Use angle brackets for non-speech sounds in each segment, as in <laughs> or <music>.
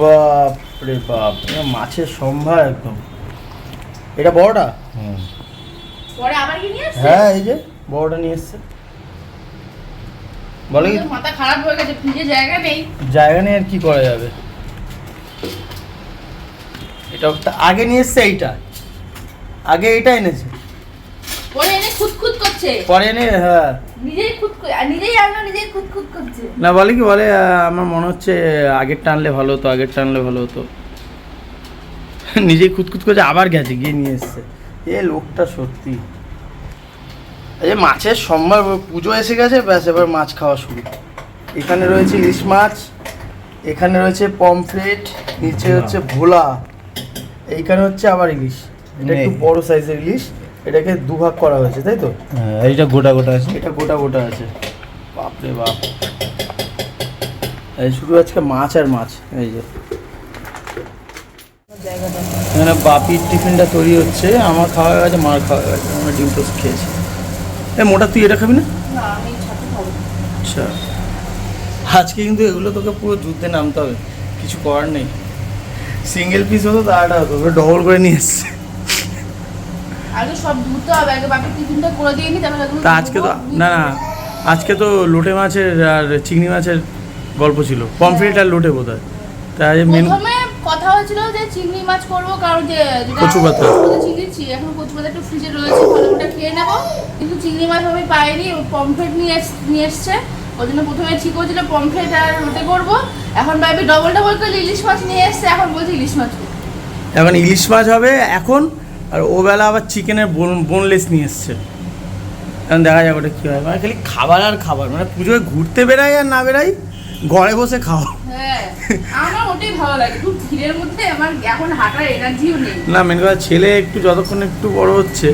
বাপ রে বাপ মাছের সম্ভার একদম। এটা বড়টা? পরে আবার কি নিয়ে আসছে? হ্যাঁ এই যে বড়টা নিয়ে এসছে। বলে কি? মাথা খারাপ হয়ে গেছে ফ্রিজে জায়গা নেই। জায়গা নেই আর কি করা যাবে? এটা আগে নিয়ে এসছে এইটা। আগে এইটা এনেছে। পরে এনে খুঁতখুত করছে। পরে এনে হ্যাঁ। নিজেই খুঁত নিজেই আনলো নিজেই খুঁতখুত করছে। না বলে কি বলে আমার মনে হচ্ছে আগের টানলে ভালো হতো আগের টানলে ভালো হতো। <laughs> নিজেই খুঁতখুত করছে আবার গেছে গিয়ে নিয়ে এসছে। এ লোকটা সত্যি। এই মাছের সম্ভার পুজো এসে গেছে ব্যাস এবার মাছ খাওয়া শুরু। এখানে রয়েছে ইলিশ মাছ এখানে রয়েছে পমফ্রেট নিচে হচ্ছে ভোলা এইখানে হচ্ছে আবার ইলিশ। এটা একটু বড় সাইজের ইলিশ। এটাকে দুভাগ করা হয়েছে তাই তো? হ্যাঁ, এইটা গোটা গোটা আছে। এটা গোটা গোটা আছে। বাপরে বাপ। এই শুধু আজকে মাছ আর মাছ এই যে। এখানে বাপির টিফিনটা তৈরি হচ্ছে আমার খাওয়া হয়ে গেছে মার খাওয়া হয়ে গেছে আমরা ডিম টোস্ট খেয়েছি। এ মোটা তুই এটা খাবি না? আচ্ছা। আজকে কিন্তু এগুলো তোকে পুরো যুদ্ধে নামতে হবে কিছু করার নেই। সিঙ্গেল পিস হতো তাড়াটা হতো ডবল করে নিয়ে এসছে। আগে সব ধুতে হবে আগে বাপের টিফিনটা করে দিয়ে নি তারপরে তুমি তা আজকে তো না না আজকে তো লোটে মাছের আর চিংড়ি মাছের গল্প ছিল। পমফ্রেট আর লোটে বোধ হয় তাই মেন প্রথমে কথা হয়েছিল যে চিংড়ি মাছ করব কারণ যে কচু পাতা। চিংড়ি এখন কচু পাতা একটু ফ্রিজে রয়েছে ভালো ওটা খেয়ে নেব। কিন্তু চিংড়ি মাছ আমি পাইনি পমফ্রেট নিয়ে নিয়ে এসছে। ওই জন্য প্রথমে ঠিক হয়েছিল পমফ্রেট আর রোটে করব। এখন ভাবি ডবল ডবল করে ইলিশ মাছ নিয়ে এসছে এখন বলছে ইলিশ মাছ এখন ইলিশ মাছ হবে এখন আর ও বেলা আবার চিকেনের বোনলেস নিয়ে এসছে। এখন দেখা যাক ওটা কী হয়। মানে খালি খাবার আর খাবার মানে পুজোয় ঘুরতে বেড়াই আর না বেড়াই ঘরে বসে খাও হ্যাঁ না মেন কথা ছেলে একটু যতক্ষণ একটু বড় হচ্ছে।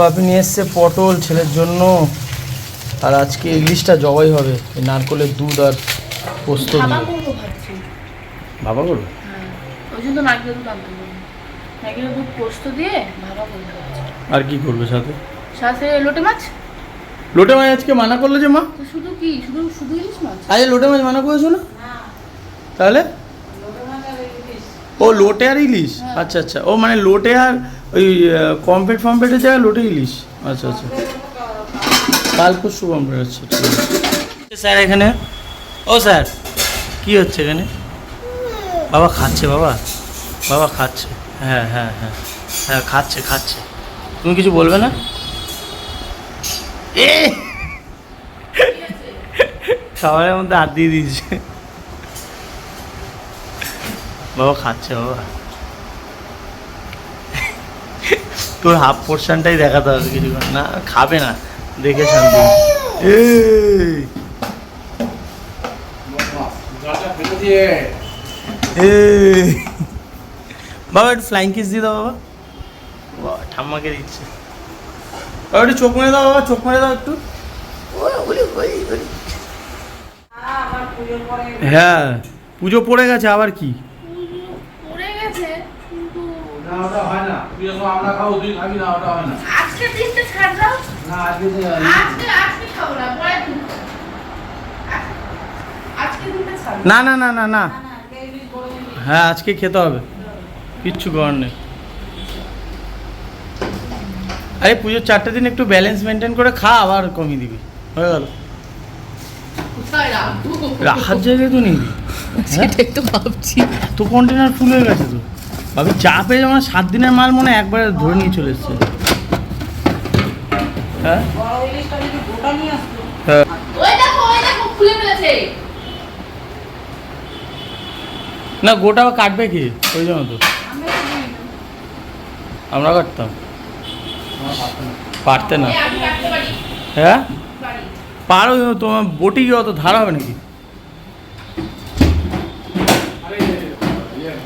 বাপি নিয়ে এসছে পটল ছেলের জন্য। আর আজকে ইলিশটা জবাই হবে এই নারকলের দুধ আর পোস্ত দিয়ে। বাবা করবে হ্যাঁ ওই জন্য তো দুধ আনতে বললাম নারকেলের দুধ পোস্ত দিয়ে করব ভাবছি। আর কি করবে সাথে? সাথে লোটে মাছ? লোটে মাছ আজকে মানা করল যে মা? শুধু কি? শুধু শুধু ইলিশ মাছ? আজ লোটে মাছ মানা করেছ না? তাহলে? ও লোটে আর ইলিশ? হ্যাঁ। আচ্ছা আচ্ছা। ও মানে লোটে আর ওই কমপ্লিট ফমপ্লেটের জায়গায় লোটে ইলিশ? আচ্ছা আচ্ছা। কাল পরশু কমপ্লিট আচ্ছা ঠিক আছে। স্যার এখানে? ও স্যার, কি হচ্ছে এখানে? বাবা খাচ্ছে, বাবা। বাবা খাচ্ছে। হ্যাঁ হ্যাঁ হ্যাঁ। হ্যাঁ খাচ্ছে খাচ্ছে। তুমি কিছু বলবে না? এ! খাবারের মধ্যে হাত দিয়ে দিয়েছে। বাবা খাচ্ছে, বাবা। তোর হাফ পোর্শনটাই দেখাতে হবে কিছু না, খাবে না। দেখে শান্তি। এই, এই। বাবা একটু ফ্লাইং কিস দিয়ে দাও বাবা। বাবা ঠাম্মাকে দিচ্ছে। বাবা একটু চোখ মেরে দাও বাবা চোখ মেরে দাও একটু। ওরে, ওরে, ওরে, ওরে। হ্যাঁ পুজো পড়ে গেছে আবার কি? পড়ে গেছে কিন্তু না ওটা হয় না। তুই আমরা খাব তুই খাবি না ওটা হয় না। আজকে দিনটা ছাড় দাও। না আজকে যে আজকে আজকে খাব না পরে দিন আজকে- আজকে দিনটা ছাড়। না না না না না। হ্যাঁ আজকে খেতে হবে। কিচ্ছু করার নেই। আরে পুজোর চারটে দিন একটু ব্যালেন্স মেনটেন করে খা আবার কমিয়ে দিবি। হয়ে গেল। রাখার জায়গায় তো নিবি <laughs> সেটাই তো ভাবছি। এত কন্টেনার ফুল হয়ে গেছে তো। ভাবি চা পেয়ে যেমন সাত দিনের মাল মনে হয় একবারে ধরে নিয়ে চলে এসছে। হ্যাঁ? হ্যাঁ। ওই দেখো ওই দেখো খুলে ফেলেছে। না গোটা কাটবে কি? ওই জন্য তো। আমরা কাটতাম। পারতে না। হ্যাঁ? পারি। পারো তোমার বটি কি অত ধার হবে নাকি?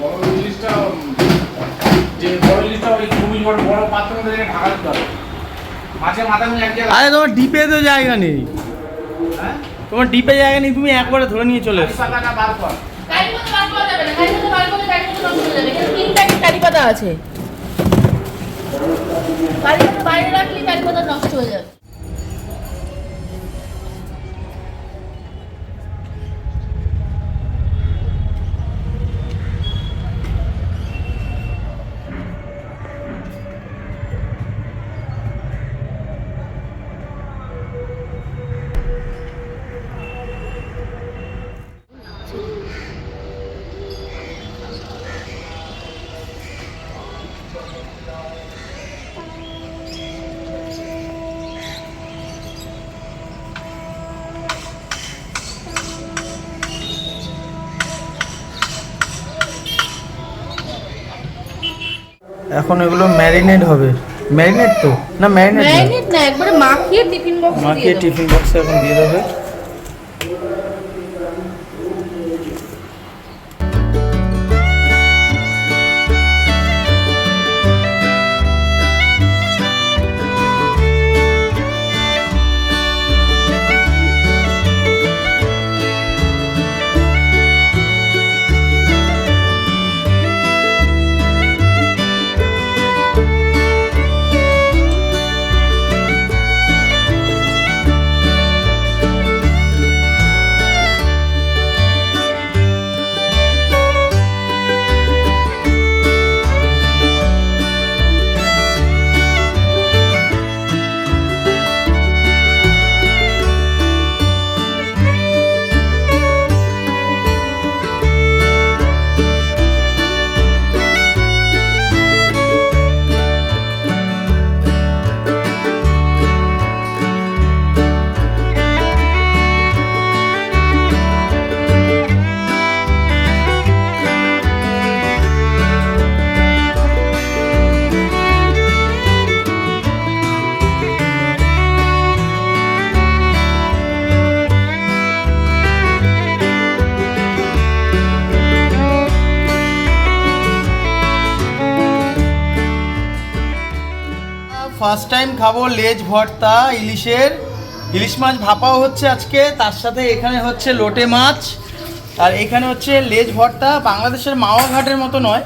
বড় রেখে ঢাকা দিতে হবে মাছের মাথা নিয়ে এক জায়গায় আরে তোমার ডিপে তো জায়গা নেই। হ্যাঁ? তোমার ডিপে জায়গা নেই তুমি একবারে ধরে নিয়ে চলে এসো। এসছো পাতাটা বার কর। কারি পাতা যাবে। করা এখন এগুলো ম্যারিনেট হবে। ম্যারিনেট তো? না ম্যারিনেট ম্যারিনেট না একবারে মাখিয়ে টিফিন বক্সে মাখিয়ে টিফিন বক্সে এখন দিয়ে দেবে। ফার্স্ট টাইম খাব লেজ ভর্তা, ইলিশের। ইলিশ মাছ ভাপাও হচ্ছে আজকে, তার সাথে এখানে হচ্ছে লোটে মাছ, আর এখানে হচ্ছে লেজ ভর্তা, বাংলাদেশের মাওয়া ঘাটের মতো নয়।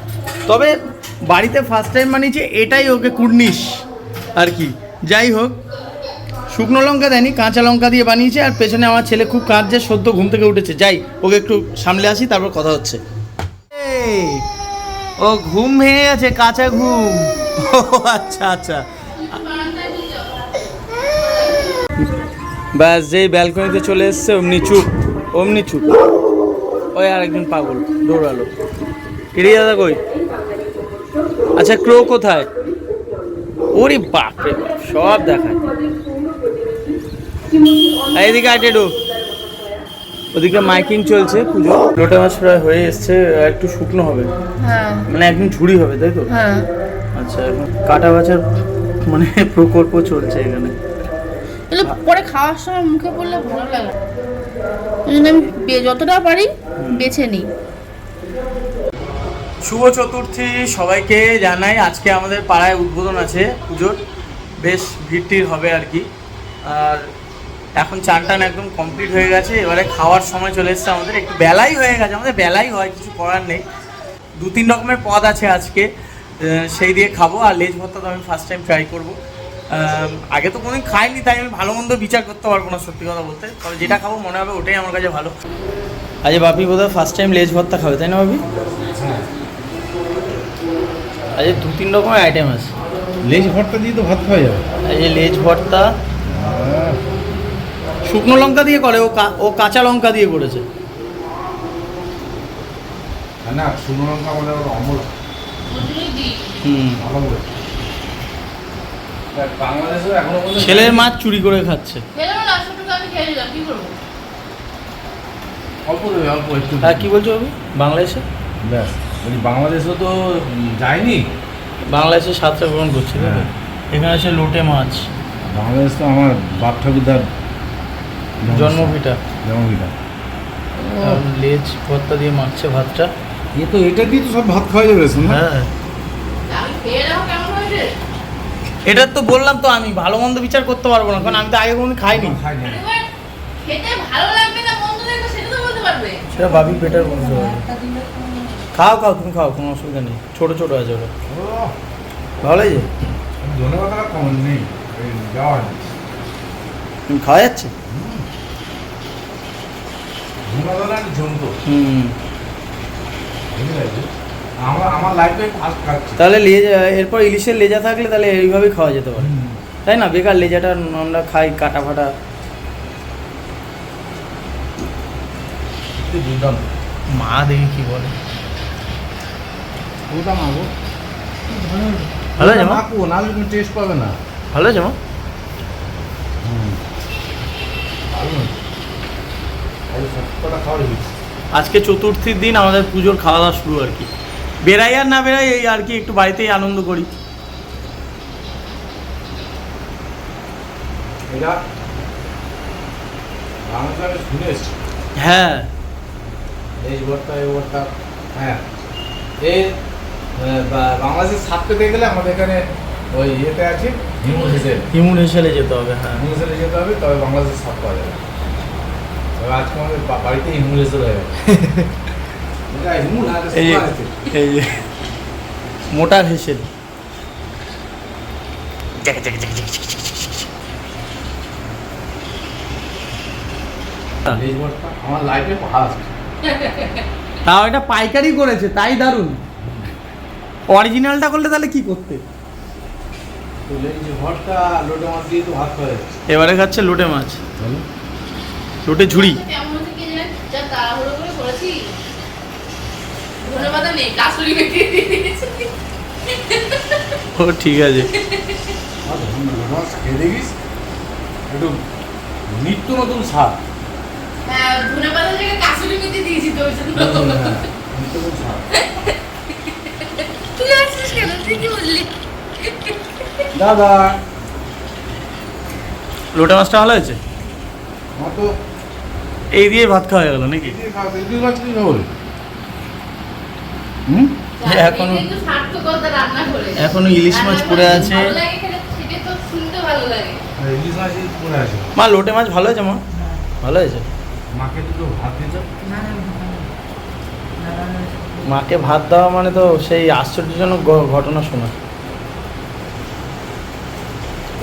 তবে বাড়িতে ফার্স্ট টাইম বানিয়েছে, এটাই ওকে কুর্নিশ, আর কি। যাই হোক, শুকনো লঙ্কা দেয়নি, কাঁচা লঙ্কা দিয়ে বানিয়েছে, আর পেছনে আমার ছেলে খুব কাঁদছে, সদ্য ঘুম থেকে উঠেছে। যাই, ওকে একটু সামলে আসি, তারপর কথা হচ্ছে। ও ঘুম ভেঙে গেছে, কাঁচা ঘুম। ও আচ্ছা আচ্ছা। ব্যাস যেই ব্যালকনিতে চলে এসছে অমনি চুপ অমনি চুপ। ওই আরেকজন পাগল দৌড়ালো। কিরে দাদা কই? আচ্ছা ক্রো কোথায়? ওরে বাপ রে বাপ সব দেখায়। এই এদিকে আটে ঢুক ওদিকে মাইকিং চলছে পুজো লোটা মাছ প্রায় হয়ে এসছে একটু শুকনো হবে। হ্যাঁ। মানে একদম ঝুড়ি হবে তাই তো? হ্যাঁ। আচ্ছা এখন কাটা বাছার মানে প্রকল্প চলছে এখানে। এগুলো পরে খাওয়ার সময় মুখে পড়লে ভালো লাগে। ওই জন্য আমি যতটা পারি বেছে নিই। শুভ চতুর্থী সবাইকে জানাই। আজকে আমাদের পাড়ায় উদ্বোধন আছে পুজোর। বেশ ভিড়টির হবে আর কি। আর এখন চান টান একদম কমপ্লিট হয়ে গেছে। এবারে খাওয়ার সময় চলে এসছে আমাদের। একটু বেলাই হয়ে গেছে। আমাদের বেলাই হয় কিছু করার নেই। দু তিন রকমের পদ আছে আজকে। সেই দিয়ে খাব আর লেজ ভর্তা তো আমি ফার্স্ট টাইম ট্রাই করব। আগে তো কোনোদিন খাইনি তাই আমি ভালো মন্দ বিচার করতে পারব না সত্যি কথা বলতে। তবে যেটা খাব মনে হবে ওটাই আমার কাছে ভালো। আজ বাপি বোধহয় ফার্স্ট টাইম লেজ ভর্তা খাবে তাই না বাপি? আজ দু তিন রকমের আইটেম আছে। লেজ ভর্তা দিয়ে তো ভাত খাওয়া যাবে। আজ লেজ ভর্তা শুকনো লঙ্কা দিয়ে করে ও কা- ও কাঁচা লঙ্কা দিয়ে করেছে। না শুকনো লঙ্কা আমাদের অমল হুম। ছেলের মাছ চুরি করে খাচ্ছে। আমি হ্যাঁ কি বলছো বাবু? বাংলাদেশে? ব্যাস বলি বাংলাদেশেও তো যায়নি। বাংলাদেশে সাতটা গ্রহণ করছে হ্যাঁ। এখানে আছে লোটে মাছ। বাংলাদেশ তো আমার বাপ ঠাকুরদার জন্মভিটা। জন্মভিটা। আর লেজ ভর্তা দিয়ে মারছে ভাতটা। এ তো এটা দিয়ে তো সব ভাত খাওয়া যাবে হ্যাঁ এটার তো বললাম তো আমি ভালো মন্দ বিচার করতে পারব না কারণ আমি তো আগে কোনো খাইনি। সেটা ভাবি বেটার বলতে পারবে। খাও খাও তুমি খাও কোনো অসুবিধা নেই। ছোটো ছোটো আছে ওটা ভালো নেই। খাওয়া যাচ্ছে? হুম। আমার আমার লাইফে ফার্স্ট খাচ্ছি তাহলে লেজা এরপর ইলিশের লেজা থাকলে তাহলে এইভাবেই খাওয়া যেতে পারে। তাই না? বেকার লেজাটা আমরা খাই কাটা ফাটা মা দেখি কি বলে। ওটা মাগো ভালো আছে মা? মাখো নাহলে তুমি টেস্ট পাবে না। ভালো আছে মা? ভালো। না সবকটা খাওয়া হয়েছে। আজকে চতুর্থীর দিন আমাদের পুজোর খাওয়া দাওয়া শুরু আর কি। বেড়াই আর না বেড়াই এই আর কি একটু বাড়িতেই আনন্দ করি। হ্যাঁ। হ্যাঁ। এই বা- বাংলাদেশের স্বাদ পেতে গেলে আমাদের এখানে ওই ইয়েতে আছে হিমু হেসেল। হিমুর হেসেলে যেতে হবে হ্যাঁ। হিমু হেসেলে যেতে হবে তবে বাংলাদেশের স্বাদ পাওয়া যাবে। বাড়িতে হয়ে এই। এই মোটার হেসেল। আমার লাইফে ফার্স্ট তাও এটা পাইকারি করেছে তাই দারুণ। অরিজিনালটা করলে তাহলে কি করতে? তো এই যে ভর্তা লোটে মাছ দিয়ে তো ভাত খাওয়া যাচ্ছে। এবারে খাচ্ছে লোটে মাছ। লোটে ঝুড়ি। ও ঠিক আছে। একটু নিত্য নতুন স্বাদ। হ্যাঁ, ধনেপাতার জায়গায় কাসুরি মেথি দিয়েছি তো ওই জন্য। হ্যাঁ, নিত্য নতুন স্বাদ। তুই আসছিস কেন? তুই কি বললি? দাদা। লোটে মাছটা ভালো হয়েছে? আমার তো এই দিয়ে ভাত খাওয়া গেল নাকি? এখনো-। এখনও ইলিশ মাছ রান্না পড়ে আছে। ভালো লাগে খেতে, খেতে তো শুনতে ভালো লাগে। ইলিশ মাছ এই পড়ে আছে। মা লোটে মাছ ভালো হয়েছে মা? ভালো হয়েছে? মাকে দুটো ভাত মাকে ভাত দেওয়া মানে তো সেই আশ্চর্যজনক ঘ- ঘটনা শোনা।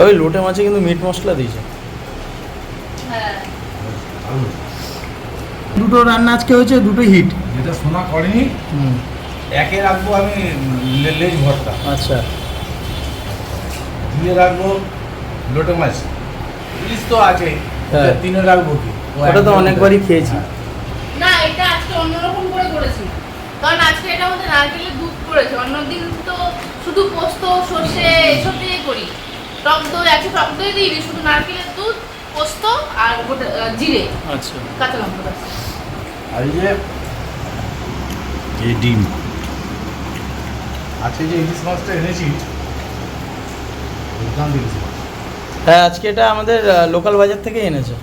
ওই লোটে মাছে কিন্তু মিট মশলা দিয়েছে। হ্যাঁ। দুটো রান্না আজকে হয়েছে দুটো হিট যেটা সোনা করেনি একে রাখব আমি লেজ ভর্তা আচ্ছা। দিয়ে রাখব লোটে মাছ। ইলিশ তো আছে হ্যাঁ। তিনে রাখব কি? ওটা তো অনেকবারই খেয়েছি। হ্যাঁ। না এটা আজকে অন্যরকম করে করেছি কারণ আজকে এটা মধ্যে নারকেলের দুধ করেছে অন্যদিন তো শুধু পোস্ত সর্ষে এসব দিয়ে করি। টক দই আছে টক দই দিই শুধু নারকেলের দুধ পোস্ত আর গোটা জিরে। আচ্ছা। কাঁচা লঙ্কা আর এই যে ডিম। আজকে যে ইলিশ মাছটা এনেছি দুর্দান্ত ইলিশ মাছ। হ্যাঁ আজকে এটা আমাদের লোকাল বাজার থেকে এনেছে।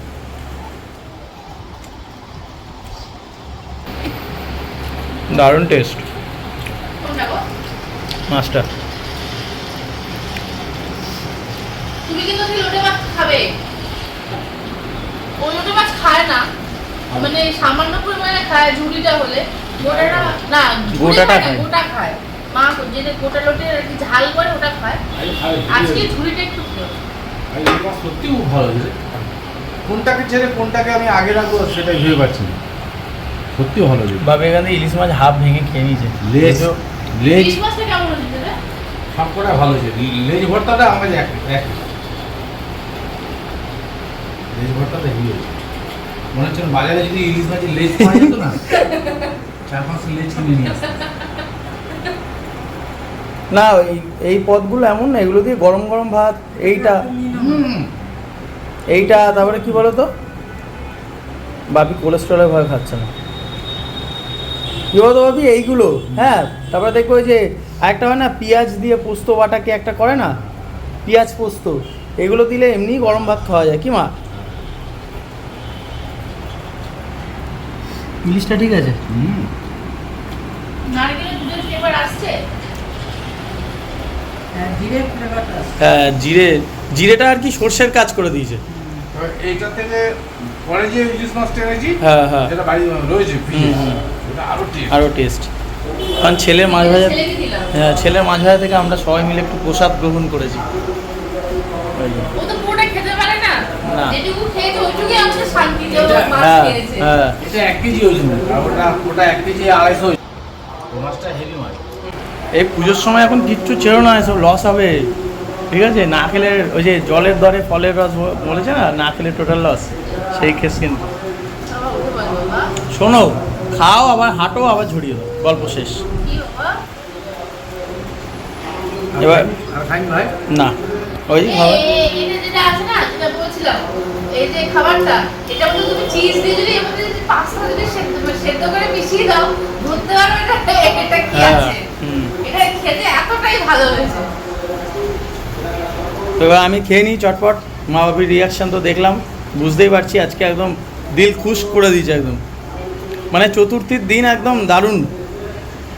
দারুণ টেস্ট। মাছটা। তুমি কিন্তু খাবে। ওই মাছ খায় না। মানে সামান্য পরিমাণে খায় ঝুড়িটা হলে। গোটাটা না গোটাটা খায়। গোটা খায়। মা যেটা গোটা লোটে আর কি ঝাল করে ওটা খায়। আজকে ঝুড়িটা একটু সত্যি খুব ভালো হয়েছে। কোনটাকে ছেড়ে কোনটাকে আমি আগে রাখব সেটাই ভেবে পাচ্ছি না। সত্যি ভালো হয়েছে। বাবা এখানে ইলিশ মাছ হাফ ভেঙে খেয়ে নিয়েছে। লেজ লেজ ইলিশ মাছটা কেমন হয়েছে রে? সবকটা ভালো হয়েছে। লেজ ভর্তাটা আমার এক এক হেভি হয়েছে। মনে হচ্ছে বাজারে যদি ইলিশ মাছের লেজ পাওয়া যেত না <laughs> চার পাঁচটা লেজ কিনে নিয়ে আসতো না এই এই পদগুলো এমন না এগুলো দিয়ে গরম গরম ভাত এইটা। এইটা তারপরে কি বলো তো? বাপি কোলেস্ট্রলের ভয় খাচ্ছে না। কি বলতো বাপি? এইগুলো হ্যাঁ তারপরে দেখব ওই যে একটা হয় না পেঁয়াজ দিয়ে পোস্ত বাটাকে একটা করে না পেঁয়াজ পোস্ত এগুলো দিলে এমনি গরম ভাত খাওয়া যায়। কি মা? ইলিশটা ঠিক আছে? আসছে? হ্যাঁ জিরে জিরেটা আর কি সর্ষের কাজ করে দিয়েছে। এইটা থেকে পরে যে ইলিশ মাছটা এনেছি হ্যাঁ হ্যাঁ। যেটা বাড়ি রয়েছে আরও টেস্ট আরও টেস্ট কারণ ছেলের মাঝ ভাজা হ্যাঁ ছেলের মাঝ ভাজা থেকে আমরা সবাই মিলে একটু প্রসাদ গ্রহণ করেছি ওই যে। ও তো পুরোটা খেতে পারে না না। যেটুকু খেয়েছে ওইটুকুই আমাদের শান্তি যে মাছ হ্যাঁ খেয়েছে। হ্যাঁ। এটা এক কেজি ওজন। আর ওটা ওটা এক কেজি আড়াইশো। মাছটা হেভি মাছ। এই পুজোর সময় এখন কিচ্ছু ছেড়ো না এসব লস হবে। ঠিক আছে? না খেলে ওই যে জলের দরে ফলের রস বলেছে না না খেলে টোটাল লস সেই কেস কিন্তু। শোনো খাও আবার হাঁটো আবার ঝরিয়ে দাও গল্প শেষ। কি এবার না। ওই খাবার যেটা না, বলছিলাম, এই যে খাবারটা, এটার মধ্যে তুমি cheese দিয়ে যদি এর মধ্যে যদি পাস্তা যদি সেদ্ধ মানে সেদ্ধ করে মিশিয়ে দাও, ধরতে পারবে এটা এটা কি হ্যাঁ, আছে। এটা খেতে এতটাই ভালো হয়েছে। তো এবার আমি খেয়ে নিই চটপট মা বাপির রিয়াকশান তো দেখলাম বুঝতেই পারছি আজকে একদম দিল খুশ করে দিয়েছে একদম। মানে চতুর্থীর দিন একদম দারুণ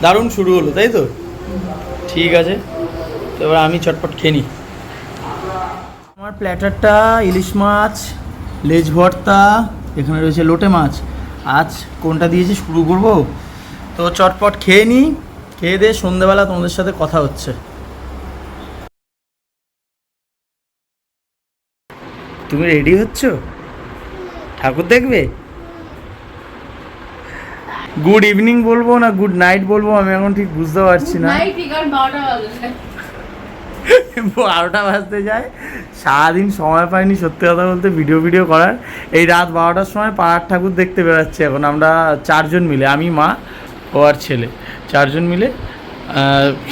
দারুণ শুরু হলো তাই তো? ঠিক আছে তো এবার আমি চটপট খেয়ে নিই। আমার প্ল্যাটারটা, ইলিশ মাছ, লেজ ভর্তা, এখানে রয়েছে লোটে মাছ। আজ কোনটা দিয়েছি শুরু করব? তো চটপট খেয়ে নিই খেয়ে দিয়ে সন্ধেবেলা তোমাদের সাথে কথা হচ্ছে। তুমি রেডি হচ্ছ? ঠাকুর দেখবে? গুড ইভিনিং বলব না গুড নাইট বলব, আমি এখন ঠিক বুঝতে পারছি না Night ঠিক আর 12টা বাজে। বারোটা বাজতে যায়। সারাদিন সময় পাইনি, সত্যি কথা বলতে ভিডিও ভিডিও করার। এই রাত বারোটার সময় পাড়ার ঠাকুর দেখতে বেরোচ্ছি এখন আমরা চারজন মিলে, আমি, মা, ও আর ছেলে। চারজন মিলে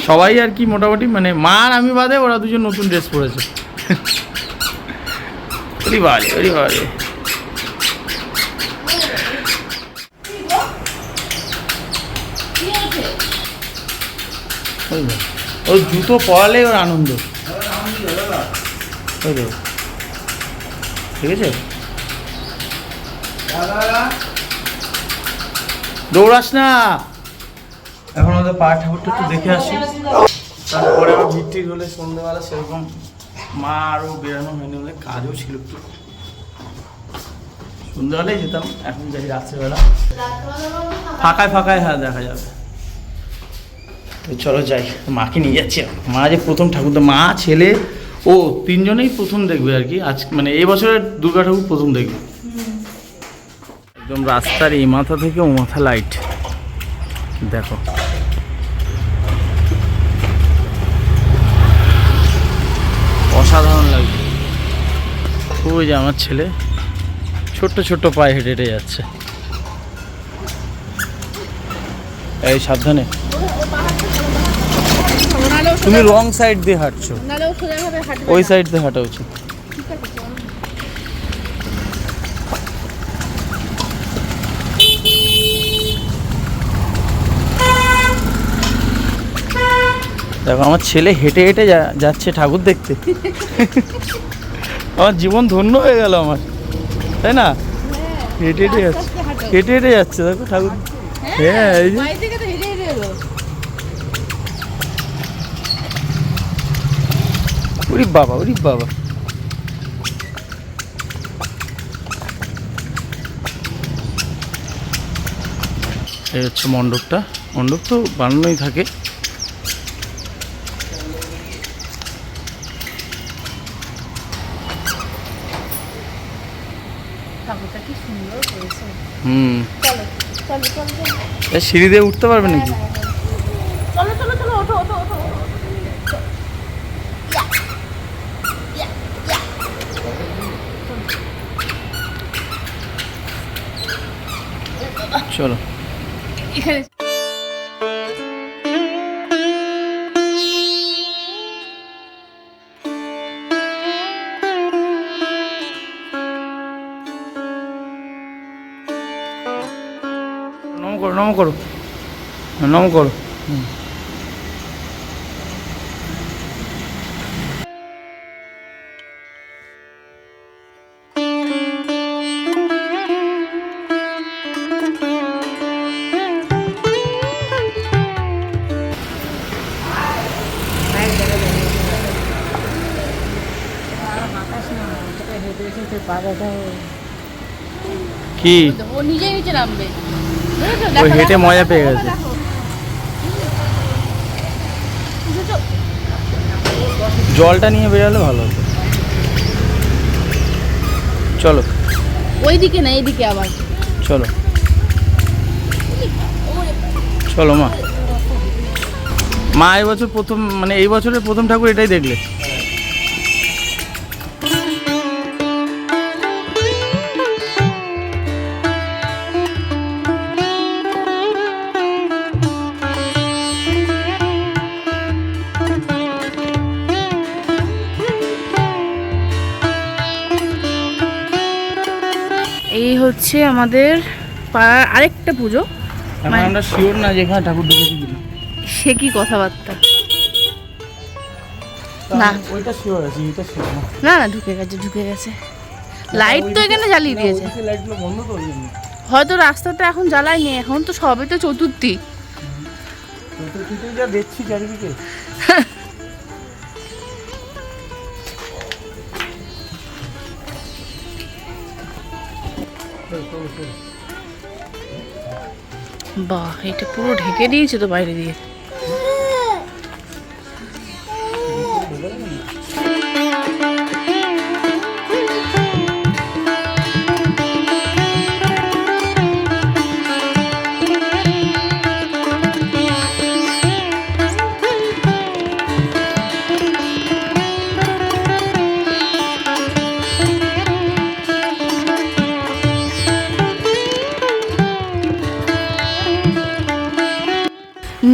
সবাই আর কি মোটামুটি মানে মা আর আমি বাদে ওরা দুজন নতুন ড্রেস পরেছে। ওরি বাড়ি ওরি কি গো? কি হয়েছে? ওই দেখ। ওর জুতো পরালে ওর আনন্দ। ঠিক আছে? দৌড়াস না। এখন ওদের পা ঠাকুরটা একটু দেখে আসি। তারপরে আবার ভিড় হলে সন্ধ্যেবেলা সেরকম মা আরও বেরানো হয়নি বলে কাজও ছিল একটু। যেতাম, এখন যাই রাত্রেবেলা। ফাঁকায় ফাঁকায় হ্যাঁ দেখা যাবে। চলো যাই, মাকে নিয়ে যাচ্ছি মা যে প্রথম ঠাকুর মা, ছেলে, ও তিনজনেই প্রথম দেখবে আর কি। আজ মানে এই বছরের দুর্গা ঠাকুর প্রথম দেখবে। একদম রাস্তার এই মাথা থেকে ও মাথা লাইট দেখো। অসাধারণ লাগবে খুবই যে আমার ছেলে, ছোট্ট ছোট্ট পায়ে হেঁটে হেঁটে যাচ্ছে। এই সাবধানে। তুমি রং সাইড দিয়ে হাঁটছো। ওই সাইড দিয়ে হাঁটা উচিত। দেখো আমার ছেলে হেঁটে হেঁটে যাচ্ছে ঠাকুর দেখতে। <laughs> আমার জীবন ধন্য হয়ে গেল আমার। তাই না? হেঁটে হেঁটে যাচ্ছে। হেঁটে। হেঁটে যাচ্ছে। দেখো ঠাকুর। হ্যাঁ, এই যে। বাড়ি থেকে তো হেঁটে হেঁটে এলো। উরি বাবা উরি বাবা। এই হচ্ছে মণ্ডপটা। মণ্ডপ তো বানানোই থাকে। হুম। সিঁড়ি দিয়ে উঠতে পারবে নাকি? চলো এখানে নম করো নম করো নম করো হুম। কি? ও নিজে নিচে নামবে। ও হেঁটে মজা পেয়ে গেছে। জলটা নিয়ে বেরালে ভালো হতো। চলো। ওইদিকে না এইদিকে আবার। চলো। চলো মা। মা এবছর প্রথম মানে এই বছরের প্রথম ঠাকুর এটাই দেখলে। হচ্ছে আমাদের পাড়ার আরেকটা পুজো। মানে- আমরা শিওর না যেখানে ঠাকুর ঢুকেছি কিনা সে কি কথাবার্তা? না। ওইটা শিওর আছি এটা শিওর না। না না ঢুকে গেছে ঢুকে গেছে। লাইট তো এখানে জ্বালিয়ে দিয়েছে। লাইটগুলো বন্ধ তো। হয়তো রাস্তাটা এখন জ্বালায়নি এখন তো সবে তো চতুর্থী। যা দেখছি চারিদিকে। <laughs> বাহ এটা পুরো ঢেকে দিয়েছে তো বাইরে দিয়ে।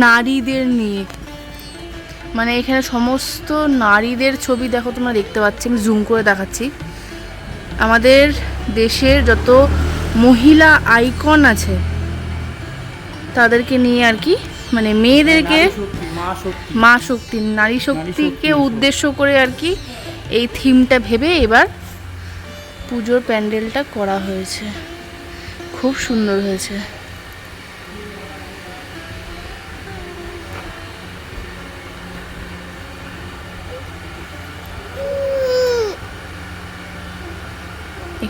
নারীদের নিয়ে। মানে এখানে সমস্ত নারীদের ছবি দেখো তোমরা দেখতে পাচ্ছি আমি জুম করে দেখাচ্ছি। আমাদের দেশের যত মহিলা আইকন আছে তাদেরকে নিয়ে আর কি মানে মেয়েদেরকে মা শক্তি। নারী শক্তিকে উদ্দেশ্য করে আর কি এই থিমটা ভেবে এবার পুজোর প্যান্ডেলটা করা হয়েছে। খুব সুন্দর হয়েছে।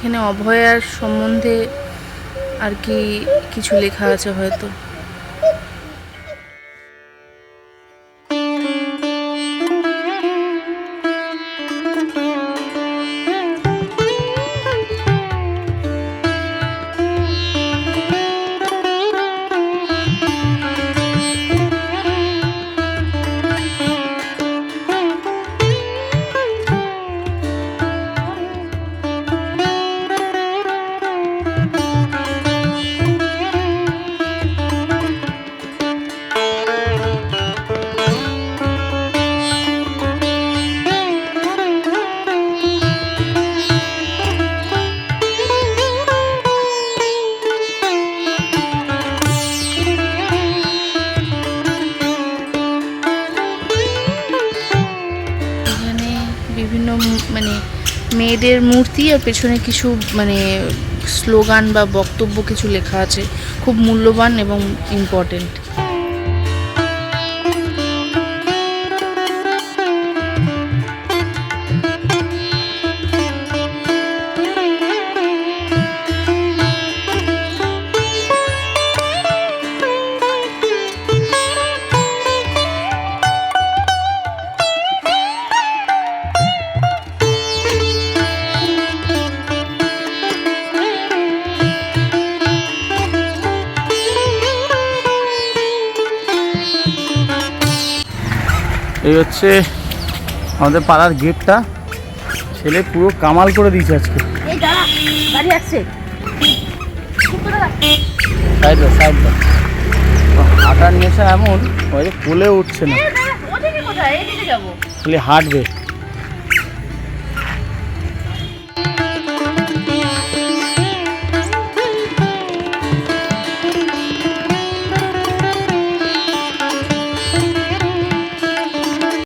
এখানে অভয়ার সম্বন্ধে আর কি কিছু লেখা আছে হয়তো। মেয়েদের মূর্তি আর পেছনে কিছু মানে স্লোগান বা বক্তব্য কিছু লেখা আছে। খুব মূল্যবান এবং ইম্পর্টেন্ট এই হচ্ছে আমাদের পাড়ার গেটটা। ছেলে পুরো কামাল করে দিয়েছে আজকে। হাঁটার নেশা এমন ওই কোলে উঠছে না। খালি হাঁটবে।